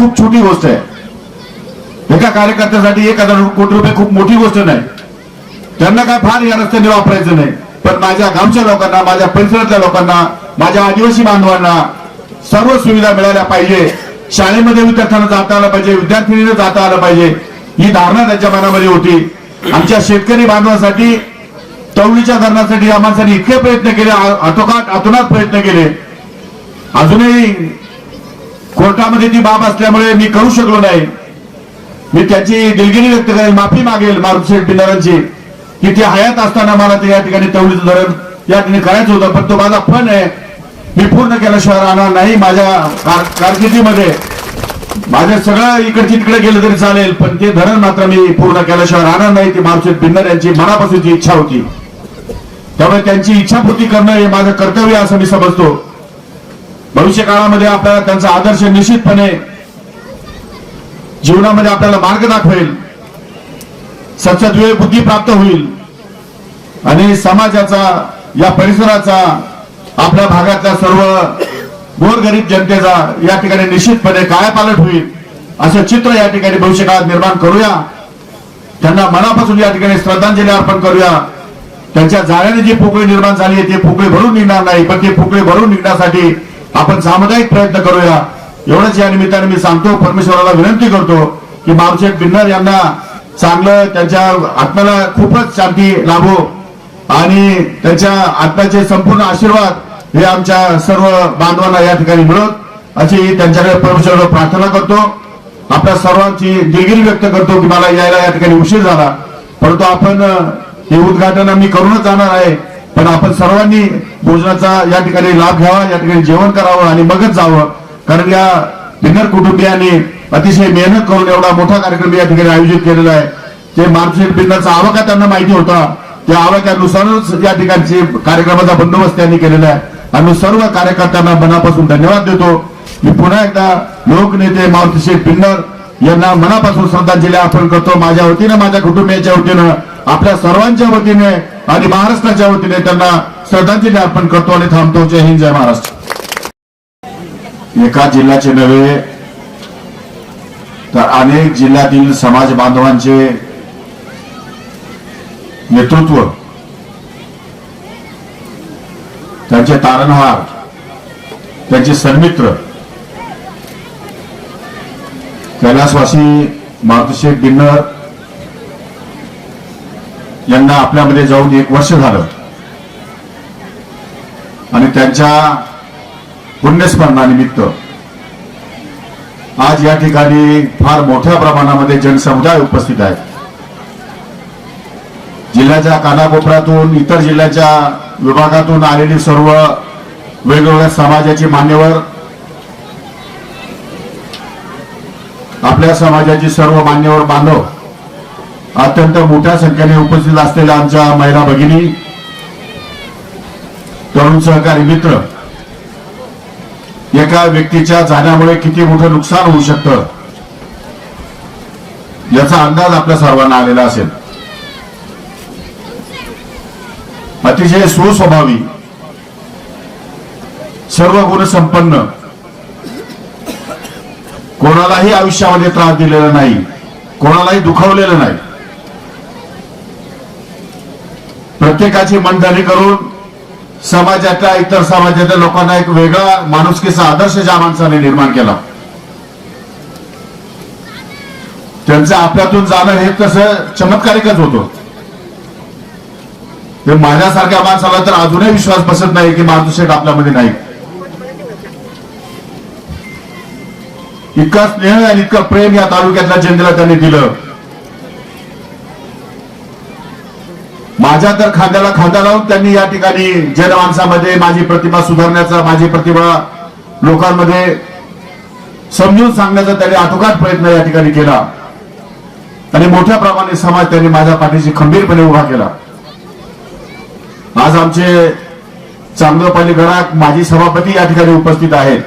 खूप छोटी गोष्ट आहे. एका कार्यकर्त्यासाठी एक हजार कोटी रुपये खूप मोठी गोष्ट नाही. त्यांना काय फार या रस्त्याने वापरायचं नाही. पण माझ्या गावच्या लोकांना माझ्या परिसरातल्या लोकांना माझ्या आदिवासी बांधवांना सर्व सुविधा मिळाल्या पाहिजे. शाळेमध्ये विद्यार्थ्यांना जाता आलं पाहिजे विद्यार्थिनीने जाता आलं पाहिजे. ही धारणा त्यांच्या मनामध्ये होती. आमच्या शेतकरी बांधवांसाठी तवडीच्या धरणासाठी आम्हाला इतके प्रयत्न केले आ- आटोकाट आतोनात प्रयत्न केले. अजूनही कोर्टामध्ये ती बाब असल्यामुळे मी करू शकलो नाही. मी त्याची दिलगिरी व्यक्त करेल माफी मागेल मारुती पिंडारांची की ते हयात असताना मला ते या ठिकाणी तवडीचं धरण या ठिकाणी करायचं होतं पण तो माझा फन आहे. मी पूर्ण केल्याशिवाय राहणार नाही माझ्या कारकिर्दीमध्ये. माझ्या सगळं इकडची तिकडे गेलं तरी चालेल पण ते धरण मात्र मी पूर्ण केल्याशिवाय राहणार नाही ती मारुती पिंडार यांची मनापासूनची इच्छा होती. त्यामुळे त्यांची इच्छापूर्ती करणं हे माझं कर्तव्य असं मी समजतो. भविष्य काळामध्ये आपल्याला त्यांचा आदर्श निश्चितपणे जीवनामध्ये आपल्याला मार्ग दाखवेल. सत्सद्वे बुद्धी प्राप्त होईल. आणि समाजाचा या परिसराचा आपल्या भागातल्या सर्व गोरगरीब जनतेचा या ठिकाणी निश्चितपणे कायापालट होईल. असं चित्र या ठिकाणी भविष्य काळात निर्माण करूया. त्यांना मनापासून या ठिकाणी श्रद्धांजली अर्पण करूया. त्यांच्या जाळ्याने जी पोकळी निर्माण झाली आहे ते पोकळी भरून निघणार नाही पण ते पोकळी भरून निघण्यासाठी आपण सामुदायिक प्रयत्न करूया. एवढंच या निमित्ताने मी सांगतो परमेश्वराला विनंती करतो की मावशेठ बिन्नर यांना चांगलं त्यांच्या आत्म्याला खूपच शांती लाभो आणि त्यांच्या आत्म्याचे संपूर्ण आशीर्वाद हे आमच्या सर्व बांधवांना या ठिकाणी मिळत. अशी त्यांच्याकडे परमेश्वराला प्रार्थना करतो. आपल्या सर्वांची दिलगिरी व्यक्त करतो की मला यायला या ठिकाणी उशीर झाला. परंतु आपण हे उद्घाटन आम्ही करूनच जाणार आहे. पण आपण सर्वांनी भोजनाचा या ठिकाणी लाभ घ्यावा या ठिकाणी जेवण करावं आणि मगच जावं. कारण या बिगर कुटुंबियांनी अतिशय मेहनत करून एवढा मोठा कार्यक्रम या ठिकाणी आयोजित केलेला आहे. ते मार्गशीर बिंदाचा आवाका त्यांना माहिती होता त्या आवाक्यानुसारच या ठिकाणची कार्यक्रमाचा बंदोबस्त त्यांनी केलेला आहे. आम्ही सर्व कार्यकर्त्यांना मनापासून धन्यवाद देतो. मी पुन्हा एकदा लोकनेते मारुतीशेठ पिन्नर यांना मनापासून श्रद्धांजली अर्पण करतो. माझ्या वतीनं माझ्या कुटुंबियाच्या वतीनं आपल्या सर्वांच्या वतीने आणि महाराष्ट्राच्या वतीने त्यांना श्रद्धांजली अर्पण करतो आणि थांबतो. जय हिंद जय महाराष्ट्र. एका जिल्ह्याचे नव्हे तर अनेक जिल्ह्यातील समाज बांधवांचे नेतृत्व त्यांचे तारणहार त्यांचे सन्मित्र कैलासवासी मातुशेठ डिन्नर यांना आपल्यामध्ये जाऊन एक वर्ष झालं. त्यांच्या पुण्यस्मरणानिमित्त आज या ठिकाणी फार मोठ्या प्रमाणामध्ये जनसमुदाय उपस्थित आहे जिल्ह्याच्या कानाकोपऱ्यातून इतर जिल्ह्याच्या विभागातून आलेली सर्व वेगवेगळ्या समाजाची मान्यवर आपल्या समाजाची सर्व मान्यवर बांधव अत्यंत मोठ्या संख्येने उपस्थित असलेल्या आमच्या महिला भगिनी तरुण सहकारी मित्र एका व्यक्तीच्या जाण्यामुळे किती मोठं नुकसान होऊ शकतं याचा अंदाज आपल्या सर्वांना आलेला असेल. अतिशय सुस्वभावी सर्व गुणसंपन्न कोणालाही आयुष्यामध्ये त्रास दिलेला नाही कोणालाही दुखावलेलं नाही. प्रत्येकाची मनधनी करून समाजाच्या इतर समाजाच्या लोकांना एक वेगळा माणुसकीचा आदर्श ज्या माणसाने निर्माण केला. त्यांचं आपल्यातून जाणं हे तसं चमत्कारिकच होतं. ते माझ्यासारख्या माणसाला तर अजूनही विश्वास बसत नाही की माधुशेठ आपल्यामध्ये नाही. इतका स्नेह आणि इतकं प्रेम या तालुक्यातल्या जनतेला त्यांनी दिलं. माझ्या तर खांद्याला खांदा लावून त्यांनी या ठिकाणी जनमानसामध्ये माझी प्रतिभा सुधारण्याचा माझी प्रतिभा लोकांमध्ये समजून सांगण्याचा त्यांनी आटोकाट प्रयत्न या ठिकाणी केला. आणि मोठ्या प्रमाणे समाज त्यांनी माझ्या पाठीशी खंबीरपणे उभा केला. आज आमचे चांगलं घरात माजी सभापती या ठिकाणी उपस्थित आहेत.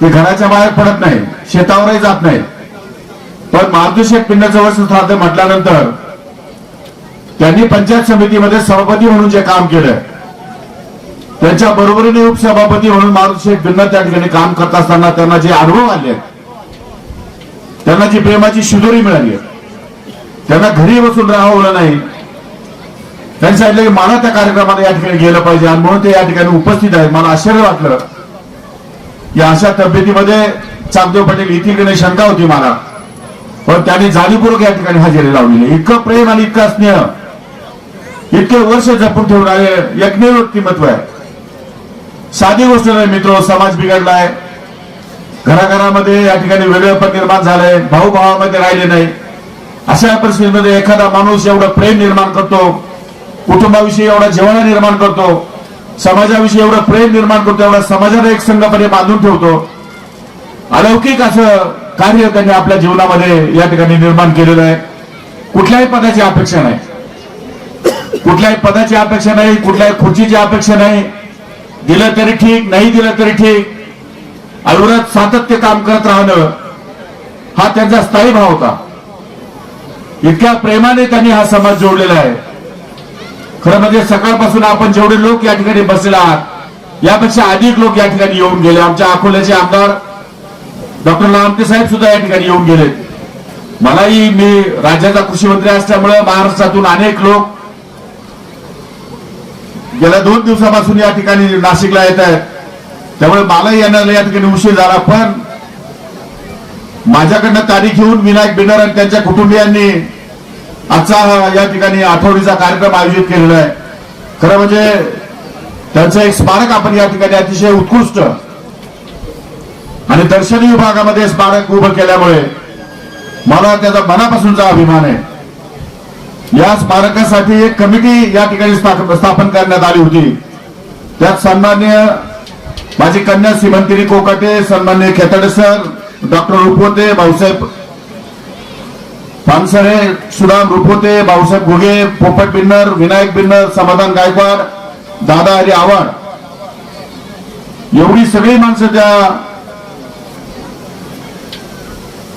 ते घराच्या बाहेर पडत नाही शेतावरही जात नाही. पण मारुतीशेठ पिंडाचं वर्ष श्राद्ध म्हटल्यानंतर त्यांनी पंचायत समितीमध्ये सभापती म्हणून जे काम केलं त्यांच्या बरोबरीने उपसभापती म्हणून मारुती बिन्ना त्या ठिकाणी काम करत असताना त्यांना जे अनुभव आले त्यांना जी प्रेमाची शिदोरी मिळाली त्यांना घरी बसून राहावलं नाही. त्यांनी सांगितलं की मला त्या कार्यक्रमाला या ठिकाणी गेलं पाहिजे आणि म्हणून ते या ठिकाणी उपस्थित आहेत. मला आश्चर्य वाटलं. की अशा तब्येतीमध्ये चाकदेव पटेल येथील शंका होती मला. पण त्यांनी जाणीवपूर्वक या ठिकाणी हजेरी लावलेली. इतकं प्रेम आणि इतका स्नेह. इतके वर्ष जपून ठेवून आले यज्ञ व्यक्तिमत्व आहे. साधी गोष्ट नाही मित्र समाज बिघडलाय घराघरामध्ये या ठिकाणी वेगळेपण निर्माण झालंय भाऊ भावामध्ये राहिले नाही. अशा परिस्थितीमध्ये एखादा माणूस एवढं प्रेम निर्माण करतो कुटुंबाविषयी एवढा जेवणा निर्माण करतो समाजाविषयी एवढं प्रेम निर्माण करतो एवढा समाजाला एक संघपणे बांधून ठेवतो. अलौकिक असं कार्य त्यांनी आपल्या जीवनामध्ये या ठिकाणी निर्माण केलेलं आहे. कुठल्याही पदाची अपेक्षा नाही. कुठल्याही पदाची अपेक्षा नाही कुठल्याही खुर्चीची अपेक्षा नाही. दिलं तरी ठीक नाही दिलं तरी ठीक. अविरत सातत्य काम करत राहणं हा त्यांचा स्थायी भाव होता. इतक्या प्रेमाने त्यांनी हा समाज जोडलेला आहे. खरं म्हणजे सकाळपासून आपण जेवढे लोक या ठिकाणी बसले आहात यापेक्षा अधिक लोक या ठिकाणी येऊन गेले. आमच्या अकोल्याचे आमदार डॉक्टर लामटे साहेब सुद्धा या ठिकाणी येऊन गेलेत. मलाही मी राज्याचा कृषी मंत्री असल्यामुळे महाराष्ट्रातून अनेक लोक गेल्या दोन दिवसापासून या ठिकाणी नाशिकला येत आहे. त्यामुळे मलाही येण्याला या ठिकाणी उशीर झाला पण माझ्याकडनं तारीख घेऊन विनायक बिनर आणि त्यांच्या कुटुंबियांनी आजचा या ठिकाणी आठवडीचा कार्यक्रम आयोजित केलेला आहे. खरं म्हणजे त्यांचं एक स्मारक आपण या ठिकाणी अतिशय उत्कृष्ट आणि दर्शनी विभागामध्ये स्मारक उभं केल्यामुळे मला त्याचा मनापासूनचा अभिमान आहे. या स्मारकासाठी एक कमिटी या ठिकाणी स्थापन करण्यात आली होती. त्यात सन्मान्य माझी कन्या सीमंतिनी कोकाटे सन्मान्य खेताडे सर डॉक्टर रुपवते भाऊसाहेब पानसरे सुदाम रुपवते भाऊसाहेब घुगे पोपट बिन्नर विनायक बिन्नर समाधान गायकवाड दादा हरी आव्हाड. एवढी सगळी माणसं त्या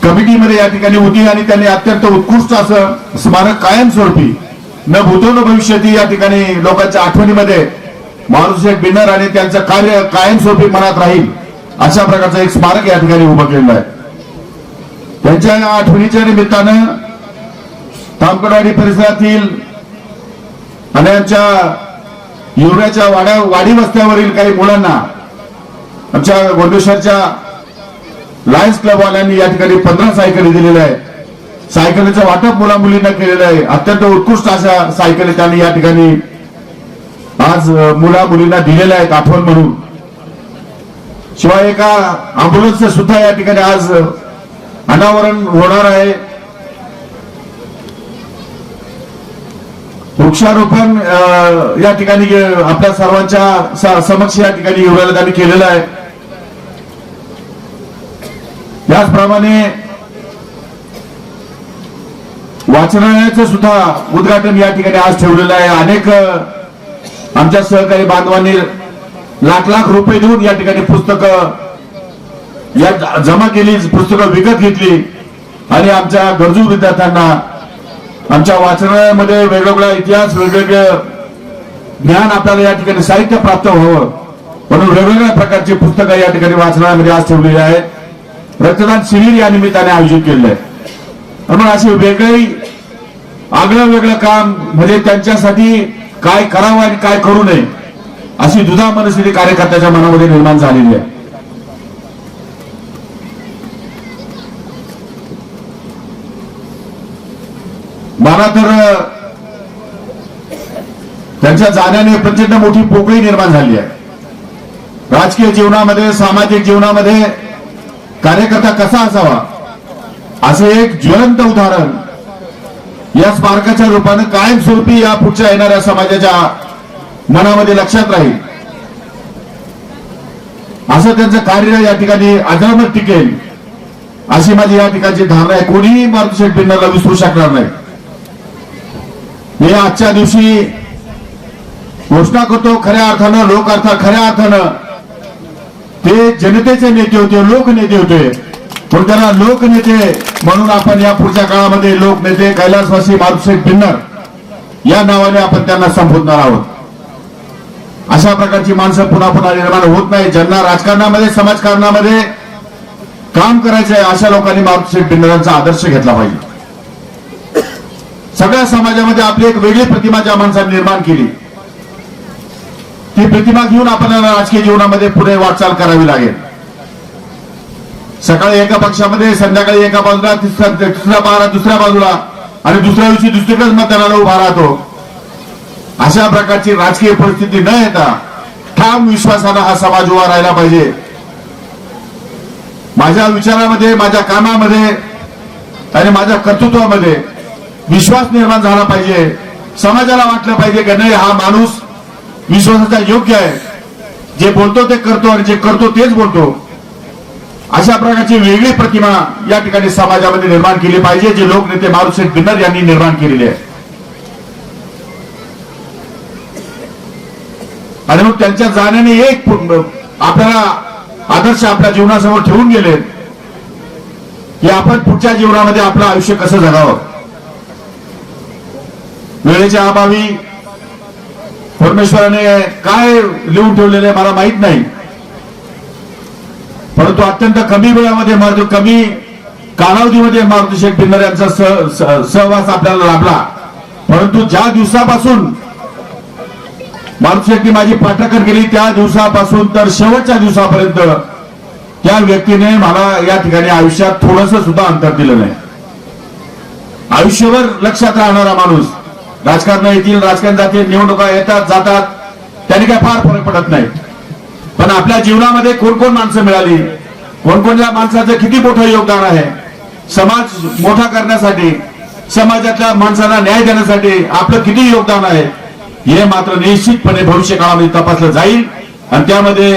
कमिटीमध्ये या ठिकाणी होती आणि त्यांनी अत्यंत उत्कृष्ट असं स्मारक कायमस्वरूपी न भूतो न भविष्यती या ठिकाणी लोकांच्या आठवणीमध्ये मारुशेठ बिनर आणि त्यांचं कार्य कायमस्वरूपी मनात राहील अशा प्रकारचं एक स्मारक या ठिकाणी उभं केलेलं आहे. त्यांच्या या आठवणीच्या निमित्तानं तामकडवाडी परिसरातील आणि आमच्या युवराच्या वाड्या वाडी वस्त्यावरील काही मुलांना आमच्या गोंडेश्वरच्या लायन्स क्लबवाल्यांनी या ठिकाणी पंधरा सायकली दिलेल्या आहे सायकलीचं वाटप मुला मुलींना केलेलं आहे. अत्यंत उत्कृष्ट अशा सायकली त्यांनी या ठिकाणी आज मुला मुलींना दिलेल्या आहेत आठवण म्हणून. शिवाय एका अँब्युलन्सचं सुद्धा या ठिकाणी आज अनावरण होणार आहे. वृक्षारोपण या ठिकाणी आपल्या सर्वांच्या समक्ष या ठिकाणी युवराला त्यांनी केलेलं आहे. त्याचप्रमाणे वाचनालयाचं सुद्धा उद्घाटन या ठिकाणी आज ठेवलेलं आहे. अनेक आमच्या सहकारी बांधवांनी लाख लाख रुपये देऊन या ठिकाणी पुस्तकं या जमा केली पुस्तकं विकत घेतली. आणि आमच्या गरजू विद्यार्थ्यांना आमच्या वाचनालयामध्ये वेगवेगळा इतिहास वेगवेगळं ज्ञान आपल्याला या ठिकाणी साहित्य प्राप्त व्हावं. म्हणून वेगवेगळ्या प्रकारची पुस्तकं या ठिकाणी वाचनालयामध्ये आज ठेवलेली आहेत. रक्तदान शिबिर या निमित्ताने आयोजित केलेलं आहे म्हणून असे वेगळी आगळं वेगळं काम म्हणजे त्यांच्यासाठी काय करावं आणि काय करू नये अशी दुधा मनस्थिती कार्यकर्त्याच्या मनामध्ये निर्माण झालेली आहे. मला तर त्यांच्या जाण्याने प्रचंड मोठी पोकळी निर्माण झाली आहे. राजकीय जीवनामध्ये सामाजिक जीवनामध्ये कार्यकर्ता कसा असावा? असे एक ज्वलंत उदाहरण या स्मारकाच्या रूपानं कायमस्वरूपी या पुढच्या येणाऱ्या समाजाच्या मनामध्ये लक्षात राहील. असं त्यांचं कार्य या ठिकाणी अजरामत टिकेल अशी माझी या ठिकाणची धारणा आहे. कोणीही मारुतीशेठ विसरू शकणार नाही. मी आजच्या दिवशी घोषणा करतो खऱ्या अर्थानं लोक अर्थ खऱ्या अर्थानं ते जनतेचे नेते होते लोकनेते होते. पण त्यांना लोकनेते म्हणून आपण या पुढच्या काळामध्ये लोकनेते कैलासवासी मारुशेठ भिन्नर या नावाने आपण त्यांना संबोधणार आहोत. अशा प्रकारची माणसं पुन्हा पुन्हा निर्माण होत नाही. ज्यांना राजकारणामध्ये समाजकारणामध्ये काम करायचं आहे अशा लोकांनी मारुती भिन्नरांचा आदर्श घेतला पाहिजे. सगळ्या समाजामध्ये आपली एक वेगळी प्रतिमा ज्या माणसाने निर्माण केली ही प्रतिमा घेऊन आपल्याला राजकीय जीवनामध्ये पुढे वाटचाल करावी लागेल. सकाळी एका पक्षामध्ये संध्याकाळी एका बाजूला तिसरा तिसरा बारा दुसऱ्या बाजूला आणि दुसऱ्या दिवशी दुसरीकडेच मतदानाला उभा राहतो. अशा प्रकारची राजकीय परिस्थिती न येता ठाम विश्वासानं हा समाज उभा राहिला पाहिजे. माझ्या विचारामध्ये माझ्या कामामध्ये आणि माझ्या कर्तृत्वामध्ये विश्वास निर्माण झाला पाहिजे. समाजाला वाटलं पाहिजे की नाही हा माणूस विश्वासाचा योग्य आहे. जे बोलतो ते करतो आणि जे करतो तेच बोलतो. अशा प्रकारची वेगळी प्रतिमा या ठिकाणी समाजामध्ये निर्माण केली पाहिजे जे लोकनेते मारुशेठ बिन्नर यांनी निर्माण केलेली आहे. आणि मग त्यांच्या जाण्याने एक आपल्याला आदर्श आपल्या जीवनासमोर ठेवून गेले. की आपण पुढच्या जीवनामध्ये आपलं आयुष्य कसं जगावं? वेळेच्या अभावी परमेश्वराने काय लिहून ठेवलेले मला माहीत नाही. परंतु अत्यंत कमी वेळामध्ये मारुती कमी कालावधीमध्ये मारुती शेख पिन्नर यांचा सह- सहवास आपल्याला लाभला. परंतु ज्या दिवसापासून मारुती शेट्टी माझी पाठकर केली त्या दिवसापासून तर शेवटच्या दिवसापर्यंत त्या व्यक्तीने मला या ठिकाणी आयुष्यात थोडस सुद्धा अंतर दिलं नाही. आयुष्यभर लक्षात राहणारा माणूस राजकारण येतील राजकारण जातील निवडणुका येतात जातात. त्यांनी काय फार फरक पडत नाही. पण आपल्या जीवनामध्ये कोण कोण माणसं मिळाली? कोणकोणत्या माणसाचं किती मोठं योगदान आहे? समाज मोठा करण्यासाठी समाजातल्या माणसांना न्याय देण्यासाठी आपलं किती योगदान आहे? हे मात्र निश्चितपणे भविष्य काळामध्ये तपासलं जाईल. आणि त्यामध्ये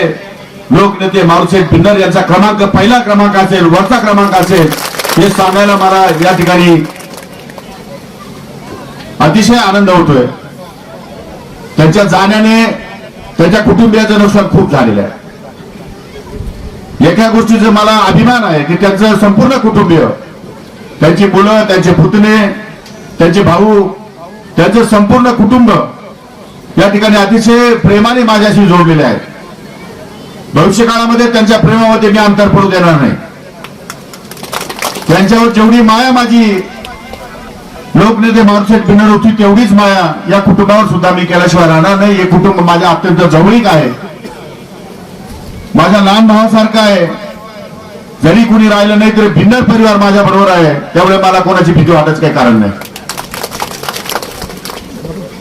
लोकनेते मारुसेठ पिंडर यांचा क्रमांक पहिला क्रमांक असेल वरचा क्रमांक असेल हे सांगायला मला या ठिकाणी अतिशय आनंद होतोय. त्यांच्या जाण्याने त्यांच्या कुटुंबियाचं नुकसान खूप झालेलं आहे. एका गोष्टीचा मला अभिमान आहे की त्यांचं संपूर्ण कुटुंबीय त्यांची मुलं त्यांचे पुतणे त्यांचे भाऊ त्यांचं संपूर्ण कुटुंब या ठिकाणी अतिशय प्रेमाने माझ्याशी जोडलेले आहेत. भविष्य काळामध्ये त्यांच्या प्रेमामध्ये मी अंतर पडू देणार नाही. त्यांच्यावर जेवढी माया माझी लोकनेते मारुसेठ बिनर होती तेवढीच माया या कुटुंबावर सुद्धा मी केल्याशिवाय राहणार नाही. हे कुटुंब माझ्या अत्यंत जवळीक आहे. माझ्या लहान भावासारखा आहे. जरी कुणी राहिलं नाही तरी भिन्नर परिवार माझ्या बरोबर आहे. त्यामुळे मला कोणाची भीती वाटायचं काही कारण नाही.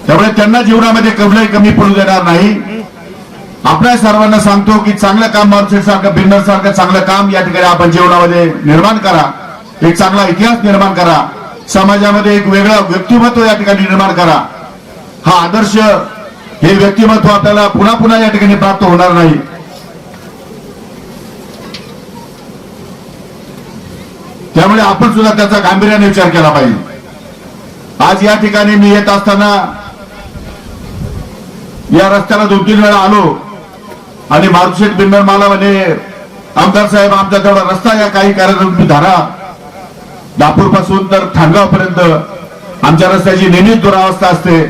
त्यामुळे त्यांना जीवनामध्ये कमलाही कमी पडू देणार नाही. आपल्या सर्वांना सांगतो की चांगलं काम मारुसेठ सारखं भिन्नर सारखं चांगलं काम या ठिकाणी आपण जीवनामध्ये निर्माण करा. एक चांगला इतिहास निर्माण करा. समाजामध्ये एक वेगळं व्यक्तिमत्व या ठिकाणी निर्माण करा. हा आदर्श हे व्यक्तिमत्व आपल्याला पुन्हा पुन्हा या ठिकाणी प्राप्त होणार नाही. त्यामुळे आपण सुद्धा त्याचा गांभीर्याने विचार केला पाहिजे. आज या ठिकाणी मी येत असताना या रस्त्याला दोन तीन वेळा आलो आणि मारुशेठ बिंबर मला म्हणे आमदार साहेब आमचा तेवढा रस्ता या काही कार्यक्रम तुम्ही धारा. पासून तर ठाणगाव पर्यंत आमच्या रस्त्याची नेहमीच दुरावस्था असते.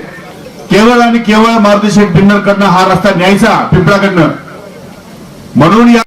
केवळ आणि केवळ मारुती शेठ बिन्नर कडनं हा रस्ता न्यायचा पिंपळाकडनं. म्हणून या